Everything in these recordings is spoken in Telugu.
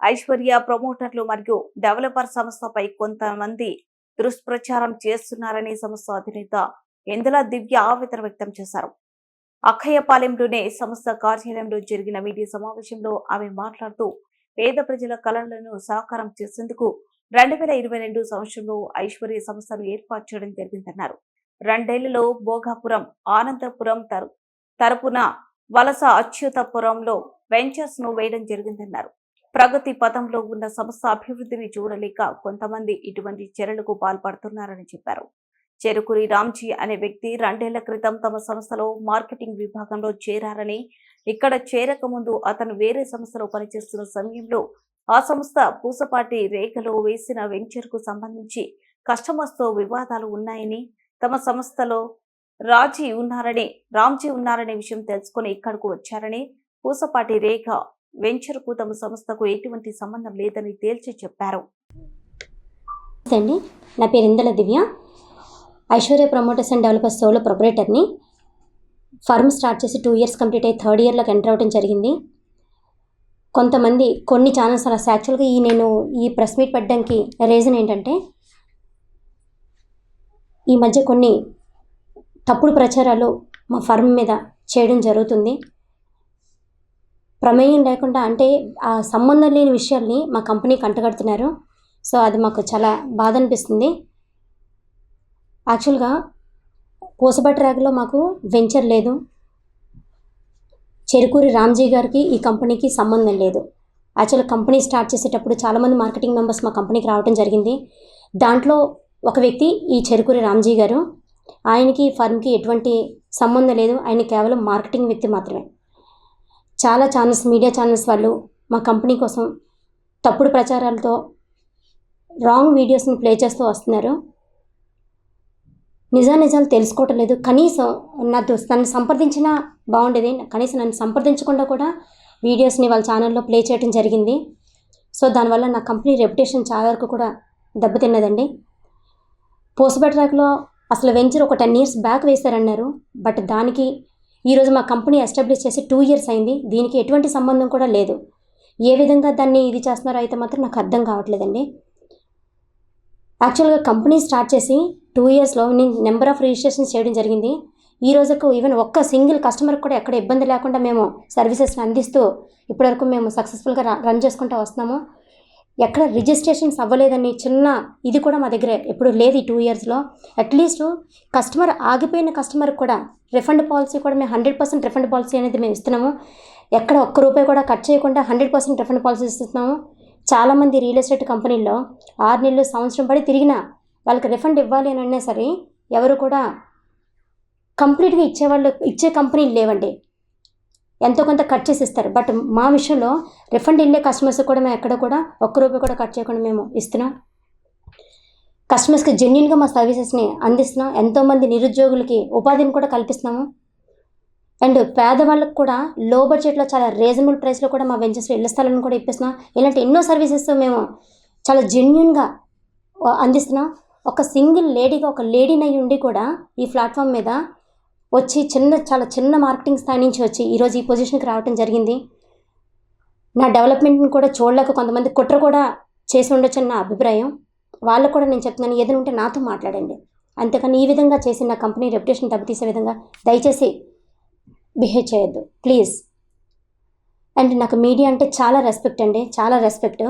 ఐశ్వర్య ప్రమోటర్లు మరియు డెవలపర్ సంస్థపై కొంతమంది దుష్ప్రచారం చేస్తున్నారని సంస్థ అధినేత ఇందుల దివ్య ఆవేదన వ్యక్తం చేశారు. అక్కయ్యపాలెంలోనే సంస్థ కార్యాలయంలో జరిగిన మీడియా సమావేశంలో ఆమె మాట్లాడుతూ పేద ప్రజల కళలను సాకారం చేసేందుకు రెండు వేల ఇరవై రెండు సంవత్సరంలో ఐశ్వర్య సంస్థను ఏర్పాటు చేయడం జరిగిందన్నారు. రెండేళ్ళలో భోగాపురం ఆనందపురం తరపున వలస అచ్యుతపురంలో వెంచర్స్ను వేయడం జరిగిందన్నారు. ప్రగతి పథంలో ఉన్న సంస్థ అభివృద్ధిని చూడలేక కొంతమంది ఇటువంటి చర్యలకు పాల్పడుతున్నారని చెప్పారు. చెరుకురి రామ్జీ అనే వ్యక్తి రెండేళ్ళ క్రితం తమ సంస్థలో మార్కెటింగ్ విభాగంలో చేరారని ఇక్కడ చేరక ముందు అతను వేరే సంస్థలో పనిచేస్తున్న సమయంలో ఆ సంస్థ పూసపాటి రేఖలో వేసిన వెంచర్కు సంబంధించి కస్టమర్స్తో వివాదాలు ఉన్నాయని తమ సంస్థలో రాజీ ఉన్నారని రామ్జీ ఉన్నారనే విషయం తెలుసుకుని ఇక్కడకు వచ్చారని పూసపాటి రేఖ వెంచర్కు తమ సంస్థకు ఎటువంటి సంబంధం లేదని తేల్చి చెప్పారు. అండి. నా పేరు Indala Divya. Aishwarya promoters and developers solo ప్రొపరేటర్ని. Firm start చేసి టూ ఇయర్స్ కంప్లీట్ అయ్యి థర్డ్ ఇయర్లోకి ఎంటర్ అవ్వడం జరిగింది. కొంతమంది కొన్ని ఛానల్స్ అలా యాక్చువల్గా ఈ నేను ఈ ప్రెస్ మీట్ పెట్టడానికి రీజన్ ఏంటంటే ఈ మధ్య కొన్ని తప్పుడు ప్రచారాలు మా ఫర్మ్ మీద చేయడం జరుగుతుంది. ప్రమేయం లేకుండా అంటే ఆ సంబంధం లేని విషయాల్ని మా కంపెనీకి అంటగడుతున్నారు సో అది మాకు చాలా బాధ అనిపిస్తుంది యాక్చువల్గా పూసబట్టి ర్యాగ్లో మాకు వెంచర్ లేదు. చెరుకూరి రామ్జీ గారికి ఈ కంపెనీకి సంబంధం లేదు. యాక్చువల్ కంపెనీ స్టార్ట్ చేసేటప్పుడు చాలామంది మార్కెటింగ్ మెంబర్స్ మా కంపెనీకి రావడం జరిగింది. దాంట్లో ఒక వ్యక్తి ఈ చెరుకూరి రామ్జీ గారు. ఆయనకి ఫర్మ్కి ఎటువంటి సంబంధం లేదు. ఆయన కేవలం మార్కెటింగ్ వ్యక్తి మాత్రమే. చాలా ఛానల్స్ మీడియా ఛానల్స్ వాళ్ళు మా కంపెనీ కోసం తప్పుడు ప్రచారాలతో రాంగ్ వీడియోస్ని ప్లే చేస్తూ వస్తున్నారు. నిజా నిజాలు తెలుసుకోవటం లేదు. కనీసం నా నన్ను సంప్రదించినా బాగుండేది కనీసం నన్ను సంప్రదించకుండా కూడా వీడియోస్ని వాళ్ళ ఛానల్లో ప్లే చేయడం జరిగింది. సో దానివల్ల నా కంపెనీ రెప్యుటేషన్ చాలా వరకు కూడా దెబ్బతిన్నదండి. పోస్ట్బెట్రాక్లో అసలు వెంచర్ ఒక టెన్ ఇయర్స్ బ్యాక్ వేశారన్నారు. బట్ దానికి ఈరోజు మా కంపెనీ ఎస్టాబ్లిష్ చేసి టూ ఇయర్స్ అయింది. దీనికి ఎటువంటి సంబంధం కూడా లేదు. ఏ విధంగా దాన్ని ఇది చేస్తున్నారో అయితే మాత్రం నాకు అర్థం కావట్లేదండి. యాక్చువల్గా కంపెనీ స్టార్ట్ చేసి టూ ఇయర్స్లో నేను నెంబర్ ఆఫ్ రిజిస్ట్రేషన్స్ చేయడం జరిగింది. ఈ రోజుకు ఈవెన్ ఒక్క సింగిల్ కస్టమర్కి కూడా ఎక్కడ ఇబ్బంది లేకుండా మేము సర్వీసెస్ని అందిస్తూ ఇప్పటివరకు మేము సక్సెస్ఫుల్గా రన్ చేసుకుంటూ వస్తున్నాము. ఎక్కడ రిజిస్ట్రేషన్స్ అవ్వలేదని చిన్న ఇది కూడా మా దగ్గర. ఎప్పుడు లేదు ఈ టూ ఇయర్స్లో అట్లీస్ట్ కస్టమర్ ఆగిపోయిన కస్టమర్ కూడా రిఫండ్ పాలసీ కూడా మేము హండ్రెడ్ పర్సెంట్ రిఫండ్ పాలసీ అనేది మేము ఇస్తున్నాము. ఎక్కడ ఒక్క రూపాయి కూడా కట్ చేయకుండా హండ్రెడ్ పర్సెంట్ రిఫండ్ పాలసీ ఇస్తున్నాము. చాలామంది రియల్ ఎస్టేట్ కంపెనీల్లో ఆరు నెలలు సంవత్సరం పడి తిరిగినా వాళ్ళకి రిఫండ్ ఇవ్వాలి అని అన్నా సరే ఎవరు కూడా కంప్లీట్గా ఇచ్చేవాళ్ళు ఇచ్చే కంపెనీలు లేవండి. ఎంతో కొంత కట్ చేసి ఇస్తారు బట్ మా విషయంలో రిఫండ్ వెళ్ళే కస్టమర్స్ కూడా మేము ఎక్కడ కూడా ఒక్క రూపాయి కూడా కట్ చేయకుండా మేము ఇస్తున్నాం. కస్టమర్స్కి జెన్యున్గా మా సర్వీసెస్ని అందిస్తున్నాం. ఎంతోమంది నిరుద్యోగులకి ఉపాధిని కూడా కల్పిస్తున్నాము. అండ్ పేదవాళ్ళకి కూడా లో బడ్జెట్లో చాలా రీజనబుల్ ప్రైస్లో కూడా మా వెంచర్స్లో ఇళ్ళ స్థలాలను కూడా ఇప్పిస్తున్నాం. ఇలాంటి ఎన్నో సర్వీసెస్ మేము చాలా జెన్యున్గా అందిస్తున్నాం. ఒక సింగిల్ లేడీగా ఒక లేడీని అయి ఉండి కూడా ఈ ప్లాట్ఫామ్ మీద వచ్చి చిన్న చాలా చిన్న మార్కెటింగ్ స్థాయి నుంచి వచ్చి ఈరోజు ఈ పొజిషన్కి రావడం జరిగింది. నా డెవలప్మెంట్ని కూడా చూడలేక కొంతమంది కుట్ర కూడా చేసి ఉండొచ్చు నా అభిప్రాయం. వాళ్ళకు కూడా నేను చెప్తున్నాను ఏదైనా ఉంటే నాతో మాట్లాడండి. అంతేకాని ఈ విధంగా చేసి నా కంపెనీ రెప్యుటేషన్ దెబ్బతీసే విధంగా దయచేసి బిహేవ్ చేయొద్దు ప్లీజ్ అండ్ నాకు మీడియా అంటే చాలా రెస్పెక్ట్ అండి చాలా రెస్పెక్ట్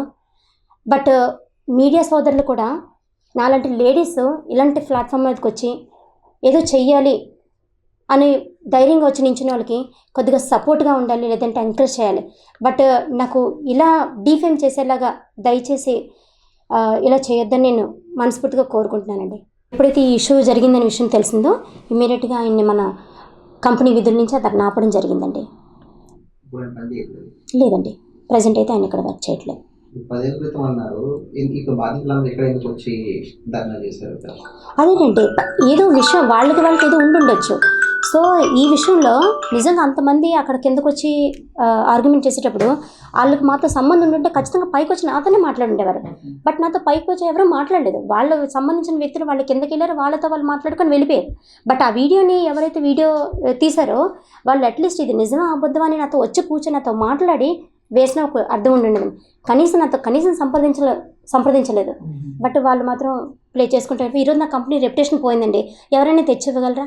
బట్ మీడియా సోదరులు కూడా నాలాంటి లేడీస్ ఇలాంటి ప్లాట్ఫామ్ మీదకి వచ్చి ఏదో చెయ్యాలి అని ధైర్యంగా వచ్చి నించున్న వాళ్ళకి కొద్దిగా సపోర్ట్గా ఉండాలి లేదంటే ఎంకరేజ్ చేయాలి. బట్ నాకు ఇలా డీఫేమ్ చేసేలాగా దయచేసి ఇలా చేయొద్దని నేను మనస్ఫూర్తిగా కోరుకుంటున్నానండి. ఎప్పుడైతే ఈ ఇష్యూ జరిగిందనే విషయం తెలిసిందో ఇమీడియట్గా ఆయన్ని మన కంపెనీ విధుల నుంచి అతను ఆపడం జరిగిందండి. లేదండి. ప్రజెంట్ అయితే ఆయన ఇక్కడ వర్క్ చేయట్లేదు? అదేనండి. ఏదో విషయం వాళ్ళకి వాళ్ళకి ఏదో ఉండుండొచ్చు. సో ఈ విషయంలో నిజంగా అంతమంది అక్కడ కిందకు వచ్చి ఆర్గ్యుమెంట్ చేసేటప్పుడు వాళ్ళకి మాతో సంబంధం ఉంటే ఖచ్చితంగా పైకి వచ్చి నాతోనే మాట్లాడుండేవారు. బట్ నాతో పైకి వచ్చి ఎవరూ మాట్లాడలేదు. వాళ్ళ సంబంధించిన వ్యక్తులు వాళ్ళు కిందకి వెళ్ళారు వాళ్ళతో వాళ్ళు మాట్లాడుకొని వెళ్ళిపోయారు. బట్ ఆ వీడియోని ఎవరైతే వీడియో తీశారో వాళ్ళు అట్లీస్ట్ ఇది నిజమా అబద్ధమా అని నాతో వచ్చి కూర్చొని నాతో మాట్లాడి వేసిన ఒక అర్థం ఉండండి కనీసం నాతో కనీసం సంప్రదించలే సంప్రదించలేదు. బట్ వాళ్ళు మాత్రం ప్లే చేసుకుంటారు. ఈరోజు నా కంపెనీ రెప్యుటేషన్ పోయిందండి. ఎవరైనా తెచ్చివ్వగలరా?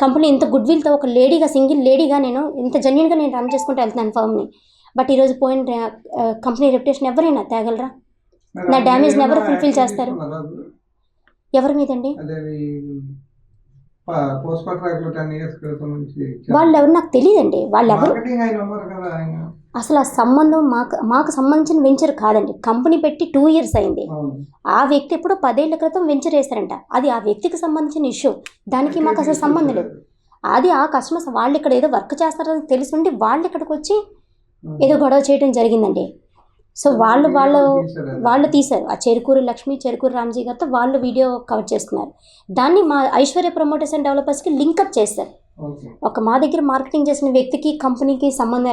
కంపెనీ ఇంత గుడ్ విల్తో ఒక లేడీగా సింగిల్ లేడీగా నేను ఇంత జెన్యున్గా నేను రన్ చేసుకుంటూ వెళ్తున్నాను ఫామ్ని బట్ ఈరోజు పోయిన కంపెనీ రెప్యుటేషన్ ఎవరైనా తేగలరా? నా ని ఎవరు fulfill చేస్తారు? ఎవరి మీదండి? వాళ్ళు ఎవరు నాకు తెలియదండి. వాళ్ళు ఎవరు అసలు ఆ సంబంధం మాకు మాకు సంబంధించిన వెంచర్ కాదండి. కంపెనీ పెట్టి టూ ఇయర్స్ అయింది. ఆ వ్యక్తి ఎప్పుడో పదేళ్ళ క్రితం వెంచర్ వేశారంట అది ఆ వ్యక్తికి సంబంధించిన ఇష్యూ దానికి మాకు అసలు సంబంధం లేదు. అది ఆ కస్టమర్స్ వాళ్ళు ఇక్కడ ఏదో వర్క్ చేస్తారని తెలుసుండి వాళ్ళు ఇక్కడికి వచ్చి ఏదో గొడవ చేయడం జరిగిందండి. సో వాళ్ళు వాళ్ళు వాళ్ళు తీశారు. ఆ చెరుకూరు లక్ష్మి చెరుకూరు రామ్జీ గారితో వాళ్ళు వీడియో కవర్ చేస్తున్నారు. దాన్ని మా ఐశ్వర్య ప్రమోటర్స్ అండ్ డెవలపర్స్కి లింకప్ చేస్తారు ఒక మా దగ్గర మార్కెటింగ్ చేసిన వ్యక్తికి కంపెనీకి సంబంధం